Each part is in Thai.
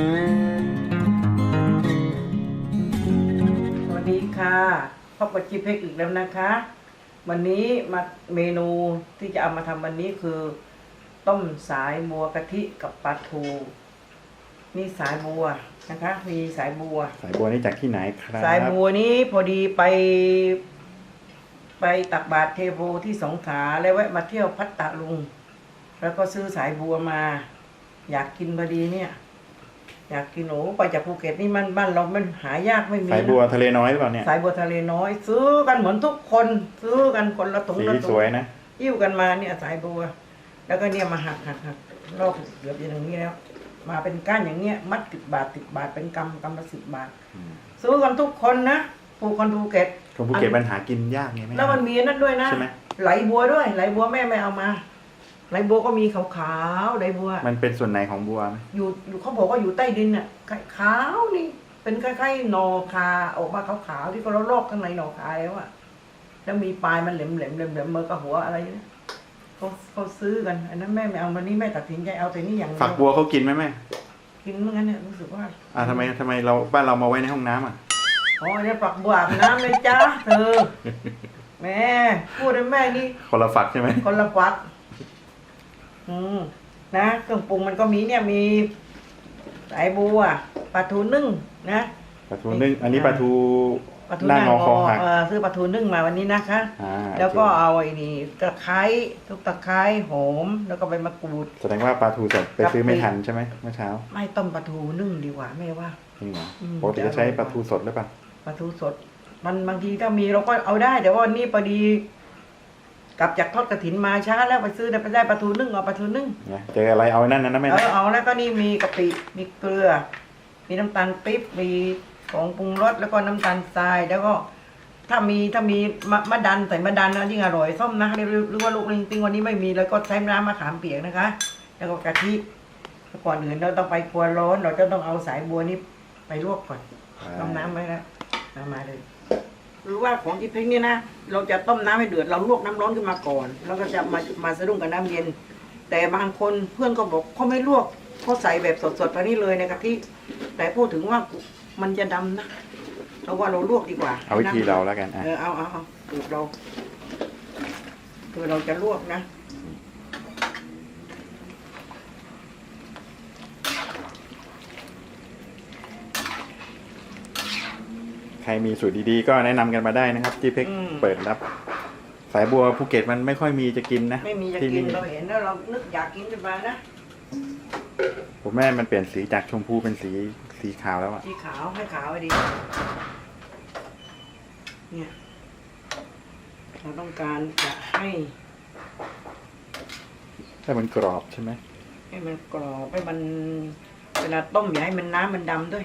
สวัสดีค่ะพบกับจีเพกอีกแล้วนะคะ วันนี้มาเมนูที่จะเอามาทำวันนี้คือ ต้มสายบัวกะทิกับปลาทูนี่สายบัวนะคะ มีสายบัว สายบัวนี่จากที่ไหนครับสายบัวนี้พอดีไป ไปตักบาตรเทโพที่สงขลาแล้วแวะมาเที่ยวพัตตาลุง แล้วก็ซื้อสายบัวมา อยากกินพอดีเนี่ย อยากกินโอ้ไปจากภูเก็ตนี่มันบ้านเรามันหายากไม่มีสายนะบัวทะเลน้อยหรือเปล่าเนี่ยสายบัวทะเลน้อย ซื้อกันเหมือนทุกคนซื้อกันคนละถุงสีละถุสงวยนะยิ้วกันมาเนี่ยสายบัว แล้วก็เนี่ยมาหักหักหักรอบเกือบอย่างนี้แล้ว มาเป็นก้านอย่างเงี้ยมัดติดบาทติดบาทเป็นกำกำละสิบบาทซื้อกันทุกคนนะผูกคนภูเก็ต คนภูเก็ตมันหากินยากไงแม่ แล้วมันมีนั่นด้วยนะใช่ไหม ไหลบัวด้วยไหลบัวแม่ไม่เอามา ไหลบัวก็มีขาวๆไหลบัว มันเป็นส่วนไหนของบัวไหมอยู่อยู่เขาบอกว่าอยู่ใต้ดินน่ะขาวนี่ เป็นคล้ายๆหนอคาออกมาขาวๆที่เขาลอกข้างในหนอคาแล้วอะแล้วมีปลายมันแหลมๆแหลมๆแหลมๆเมื่อกับหัวอะไรนะเขาเขาซื้อกัน อันนั้นแม่ไม่เอาวันนี้แม่ตัดสินใจเอาแต่นี่อย่างเดีฝักยวบัวเขากินไหมแม่กินเมื่องั้นเนี่ยรู้สึกว่าอ่าทำไมทำไมเราบ้านเรามาไว้ในห้องน้ำอะอ๋อเนี่ยฝักบัวอาบน้ำเลยจ้าเธอแม่พูดให้แม่นี่คนละฝักใช่ไหมคนละฟัก อืมนะเครื่องปรุงมันก็มีเนี่ยมีสายบัวปลาทูนึ่งนะปลาทูนึ่งอันนี้ปลาทูปลาทูหน้างอคอหักเออซื้อปลาทูนึ่งมาวันนี้นะคะ อ่าแล้วก็โอเคเอาไอ้นี่ตะไคร้ทุกตะไคร้หอมแล้วก็ใบมะกรูด แสดงว่าปลาทูสดไปกับซื้อไม่ปีทันใช่ไหมเมื่อเช้าไม่ต้มปลาทูนึ่งดีกว่าแม่ว่า จริงเหรออืม ปกติจะใช้ปลาทูสดหรือเปล่าปลาทูสด มันบางทีถ้ามีเราก็เอาได้ แต่ว่าวันนี้พอดี กลับจากทอดกระถินมาช้าแล้วไปซื้อได้ไปได้ปลาทูนึ่งเอาปลาทูนึ่งเนี่ยเจออะไรเอาไอ้นั่นนะนะแม่เอนะอเอาแล้วก็นี่มีกะปิมีเกลือ มีน้ำตาลปี๊บมีของปรุงรสแล้วก็น้ำตาลทรายแล้วก็ถ้ามีถ้ามีมะมะดันใส่มะดันนะยิ่งอร่อยส้มนะหรือหรือว่าลูกลิงติงวันนี้ไม่มีแล้วก็ใช้น้ำมะขามเปียกนะคะ แล้วก็กะทิแล้วก่อนอื่นเราต้องไปครัวร้อนเราจะต้องเอาสายบัวนี้ไปลวกก่อนต้มน้ำไว้แล้วเอามาเลย หรือว่าของที่เพ็งเนี่ยนะ เราจะต้มน้ำให้เดือดเราลวกน้ำร้อนขึ้นมาก่อน แล้วก็จะมามาสะดุ้งกับน้ำเย็น แต่บางคนเพื่อนก็บอกเขาไม่ลวกเขาใส่แบบสดๆไปนี่เลยในกะทิแต่พูดถึงว่ามันจะดำนะเราว่าเราลวกดีกว่า เอาวิธีเราแล้วกันอะเออเอาเอาเอาสูตรเราคือเราจะลวกนะ รมีสูตรดีๆ ก็แนะนำกันมาได้นะครับที่เพ็กอืม เปิดรับ สายบัวภูเก็ตมันไม่ค่อยมีจะกินนะไม่มีจะที่กินเราเห็นแล้วเรานึกอยากกินขึ้นมานะผมแม่มันเปลี่ยนสีจากชมพูเป็นสีสีขาวแล้วอะสีขาวให้ขาวไว้ดี เนี่ย เราต้องการจะให้ ให้มันกรอบใช่ไหมให้มันกรอบให้มันเวลาต้มอย่าให้มันน้ำมันดำด้วย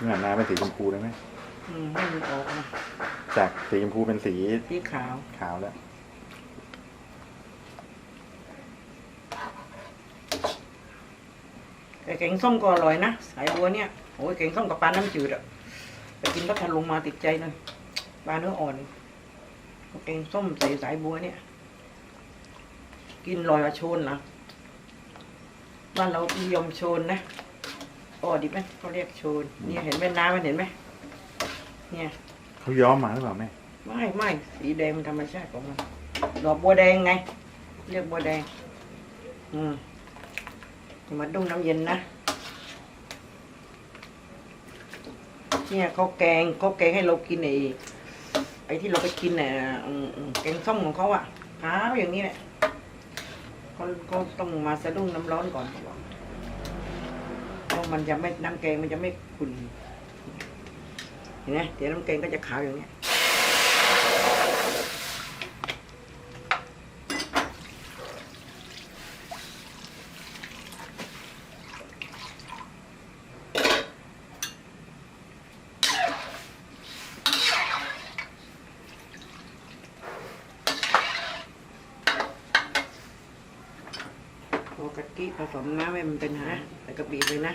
นี่หน้าเป็นสีชมพูได้ไหมอืมให้มันออกมาจากสีชมพูเป็นสีสีขาว ขาวแล้วแต่แกงส้มก็อร่อยนะ สายบัวเนี่ยโอ้ยแกงส้มกับปลาน้ำจืดอะไปกินพัทลุงมาติดใจเลยปลาเนื้ออ่อนแกงส้มใส่สายบัวเนี่ย กินลอยกว่าโชนนะบ้านเรานิยมโชนนะ อ๋อดีไหมเขาเรียกโชนเนี่ยเห็นไหมน้ำมันเห็นไหมเนี่ยเขาย้อมมาหรือเปล่าแม่ไม่ไม่สีแดงมันธรรมชาติของมันดอกบัวแดงไง เรียกบัวแดง อืมมาดุ้งน้ำเย็นนะเนี่ยเขาแกงเขาแกงให้เรากินไอ้ไอ้ที่เราไปกินเนี่ยอืมอืมแกงส้มของเขาอะขาวอย่างนี้แหละเขาเขาต้องมาสะดุ้งน้ำร้อนก่อนเขาบอกเพราะ มันจะไม่น้ำแกงมันจะไม่ขุ่นเห็นไหมเดี๋ยวน้ำแกงก็จะขาวอย่างเนี้ยพอกะทิผสมน้ำให้มันเป็นฮะใส่กะปิเลยนะ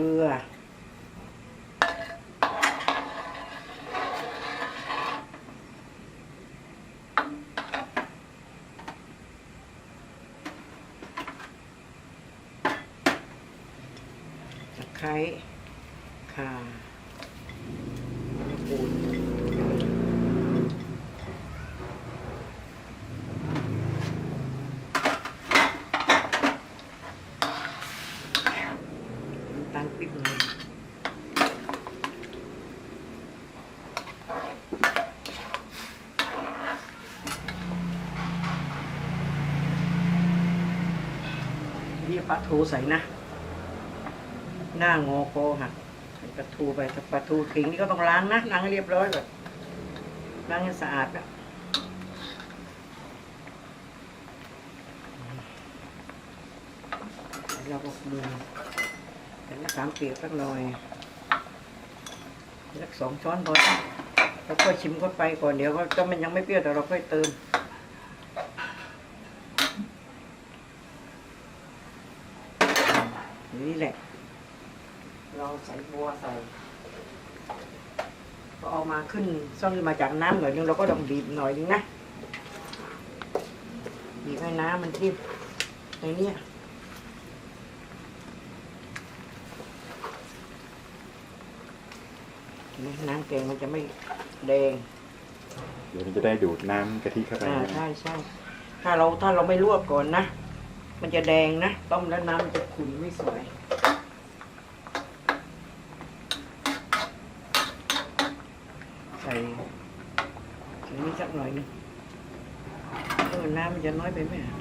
เกลือ ตะไคร้ กเลยนี่ปลาทูใส่นะ หน้างอโกหักใส่ปลาทูไปแต่ปลาทูขิงนี่ก็ต้องล้างนะล้างให้เรียบร้อยก่อนล้างให้สะอาดนะเราก็มือ แต่ละสามเปียกสักหน่อยสักสองช้อนพอแล้วก็ชิมก็ไปก่อนเดี๋ยวก็มันยังไม่เปรี้ยวแต่เราค่อยเติมนี่แหละ เราใส่บัวใส่พอเอามาขึ้นซ่อนขึ้นมาจากน้ำหน่อยนึงเราก็ต้องบีบหน่อยนึงนะบีบให้น้ำมันทิ่มในเนี้ นี่น้ำแกงมันจะไม่แดงเดี๋ยวมันจะได้ดูดน้ำกะทิเข้าไปอ่าใช่ใช่ถ้าเราถ้าเราไม่ลวกก่อนนะ มันจะแดงนะ ต้มแล้วน้ำมันจะขุ่นไม่สวย ใส่ใส่นี่สักหน่อยหนึงเออน้ำมันจะน้อยไปไหมอะ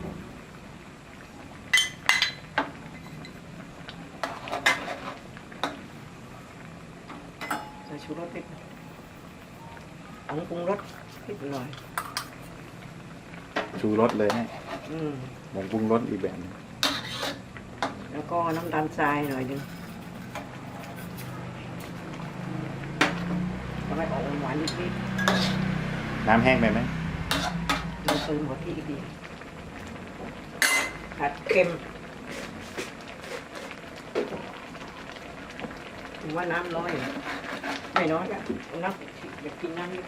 ใส่ชูรสนิดหน่อย ผงปรุงรสนิดหน่อย ชูรสเลยให้อืมหมงปรุงรสอีกแบบหนึงแล้วก็น้ำตาลทรายหน่อยหนึงทำให้ออกหวานๆนิดน้ำแห้งไปไหมๆเราเติมหัวที่ดีผัดเค็มถือว่าน้ำน้อยเหรอ ไม่น้อยอะน้ำอยากกินน้ำเยอะ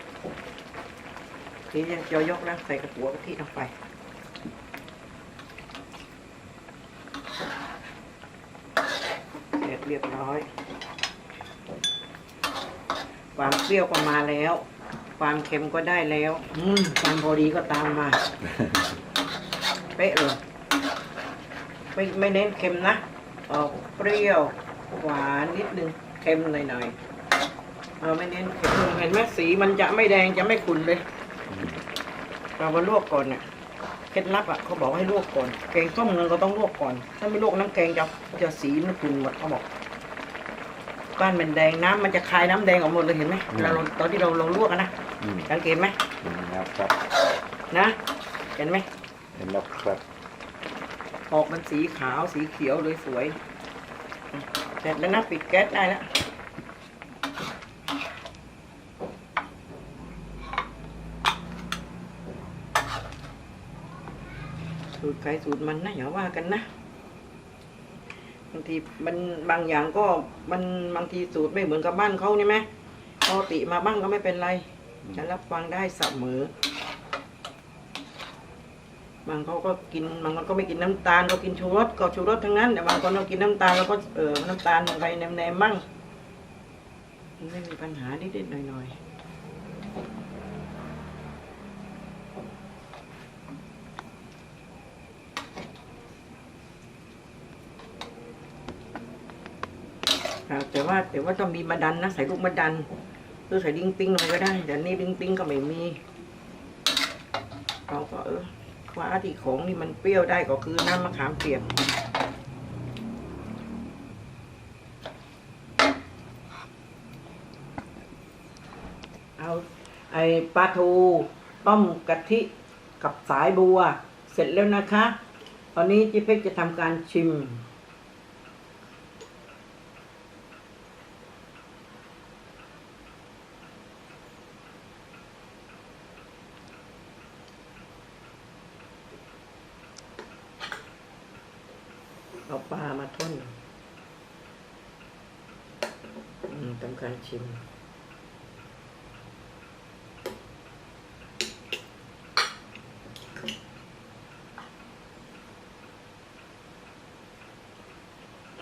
ทีนี้จะยกแล้วใส่กระปัวกะทิลงไปเสร็จเรียบร้อย ความเปรี้ยวก็มาแล้ว ความเค็มก็ได้แล้วอืมความพอดีก็ตามมา เป๊ะเลยไม่ไม่เน้นเค็มนะออกเปรี้ยวหวานนิดนึงเค็มหน่อยๆ เราไม่เน้นเค็มเห็นไหมสีมันจะไม่แดงจะไม่ขุ่นเลย เรามาลวกก่อนเนี่ยเคล็ดลับอะเขาบอกให้ลวกก่อนแกงส้มเงินก็ต้องลวกก่อน ถ้าไม่ลวกน้ำแกงจะจะสีมันขุ่นหมดเขาบอกก้านมันแดงน้ำมันจะคายน้ำแดงออกหมดเลยเห็นไหมเวลาเราตอนที่เราเราลวกอะนะอืมสังเกตไหมเห็นแล้วครับนะ เห็นไหมเห็นแล้วครับออกมันสีขาวสีเขียวเลยสวยเสร็จแล้วนะปิดแก๊สได้แล้วสูตร ใครสูตรมันนะอย่าว่ากันนะบางทีมันบางอย่างก็มันบางทีสูตรไม่เหมือนกับบ้านเขานี่ไหมพอติมาบ้างก็ไม่เป็นไรฉันรับฟังได้เสมอบางเขาก็กินบางคนก็ไม่กินน้ำตาลก็กินชูรสก็ชูรสทั้งนั้นแต่บางคนเรากินน้ำตาลเราก็เออน้ำตาลลงไปแนมๆมั่งมันไม่มีปัญหานิดๆหน่อยๆ แต่ว่าแต่ว่าต้องมีมะดันนะใส่ลูกมะดันหรือใส่ดิ้งปิ้งลงไปก็ได้ แต่นี่ดิ้งปิ้งก็ไม่มีเราก็เออคว้าที่ของนี่มันเปรี้ยวได้ก็คือน้ำมะขามเปียกเอาไอปลาทูต้มกะทิกับสายบัว เสร็จแล้วนะคะ ตอนนี้จิเพ็กจะทำการชิม เอาปลามาท่นอืมทำการชิม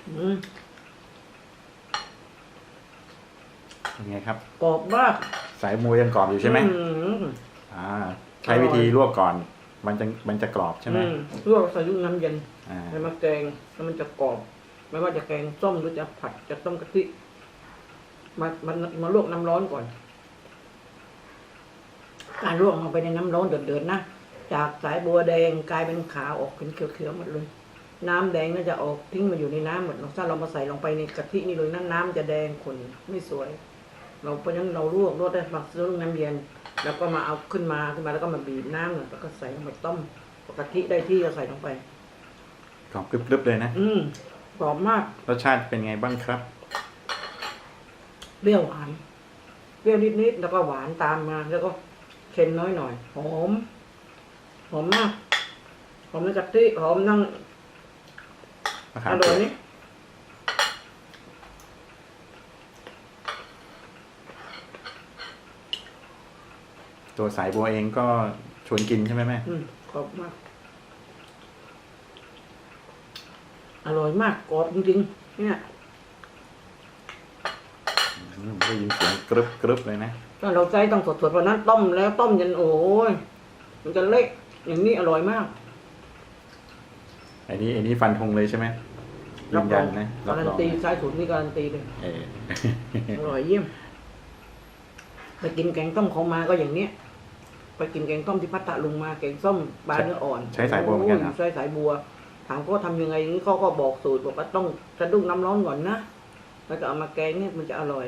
อืมไงครับ กรอบมาก สายมูยังกรอบอยู่ใช่ไหมอืมอ่า ใช้วิธีลวกก่อน มันจะมันจะกรอบใช่ไหมอืลวกใส่ยุงน้ำเย็นอ่าให้มาแกงแล้วมันจะกรอบ ไม่ว่าจะแกงส้มหรือจะผัดจะต้มกะทิมามันมาลวกน้ำร้อนก่อน การลวกลงไปในน้ำร้อนเดือดๆนะจากสายบัวแดงกลายเป็นขาวออกเป็นเขียวๆหมดเลย น้ำแดงน่าจะออกทิ้งมาอยู่ในน้ำหมดถ้าเรามาใส่ลงไปในกะทินี่เลยน้ำน้ำจะแดงขุ่นไม่สวย เราเพราะฉะนั้นเราลวกลวกได้ฝักซื้อน้ำเย็น แล้วก็มาเอาขึ้นมาขึ้นมาแล้วก็มาบีบน้ำหน่อยแล้วก็ใส่ลงไปต้มพอกะทิได้ที่ก็ใส่ลงไปกรอบกรึบๆเลยนะ อืมกรอบมากรสชาติเป็นไงบ้างครับเปรี้ยวหวานเปรี้ยวนิดๆแล้วก็หวานตามมาแล้วก็เค็มน้อยหน่อยหอมหอมมากหอมในกะทิหอมนั่งมะขาอมร่เปีอยยกนี่ ตัวสายบัวเองก็ชวนกินใช่ไหมแม่อืมกรอบมาก อร่อยมากกรอบจริงๆเนี่ยอืมได้ยินเสียงกรึบกรึบเลยนะถ้าเราใช้ต้องสดๆเพราะนั้นต้มแล้วต้มจนโอ้ยมันจะเละอย่างนี้อร่อยมากอันนี้อันนี้ฟันธงเลยใช่ไหมยืนยันนะการันองตีนะใช้สูตรนี้การันตีเลย เออ อร่อยเยี่ยมไปกินแกงต้มของมาก็อย่างเนี้ย ไปกินแกงต้มที่พัทลุงมาแกงส้มปลาเนื้ออ่อนใช้สายบัวเหมือนกันเหรอโใช้สายบัว ถามเขาทำยังไงอย่างนี้เขาก็บอกสูตรบอกว่าต้องสะดุ้งน้ำร้อนก่อนนะแล้วก็เอามาแกงเนี่ยมันจะอร่อย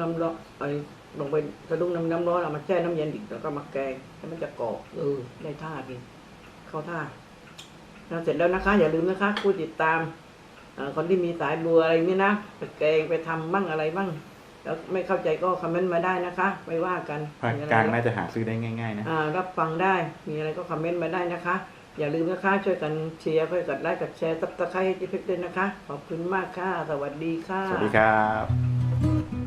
น้ำร้อนไอ้ลงไปสะดุ้งน้ำน้ำร้อนเอามาแช่น้ำเย็นอีกแล้วก็มาแกงแล้วมันจะกรอบเออได้ท่าดีเข้าท่าแล้วเสร็จแล้วนะคะ อย่าลืมนะคะผู้ติดตามเอ่อคนที่มีสายบัวอะไรเนี่ยนะไปแกงไปทำบ้างอะไรบ้าง แล้วไม่เข้าใจก็คอมเมนต์มาได้นะคะไม่ว่ากันภาคมีอะไรกลางน่าจะหาซื้อได้ง่ายๆนะอ่ารับฟังได้มีอะไรก็คอมเมนต์มาได้นะคะ อย่าลืมนะคะช่วยกันเชียร์ช่วยกันไลค์กดแชร์ซับสไครต์ให้จิ๊บเพ็กด้วยนะคะ ขอบคุณมากค่ะ สวัสดีค่ะ สวัสดีครับ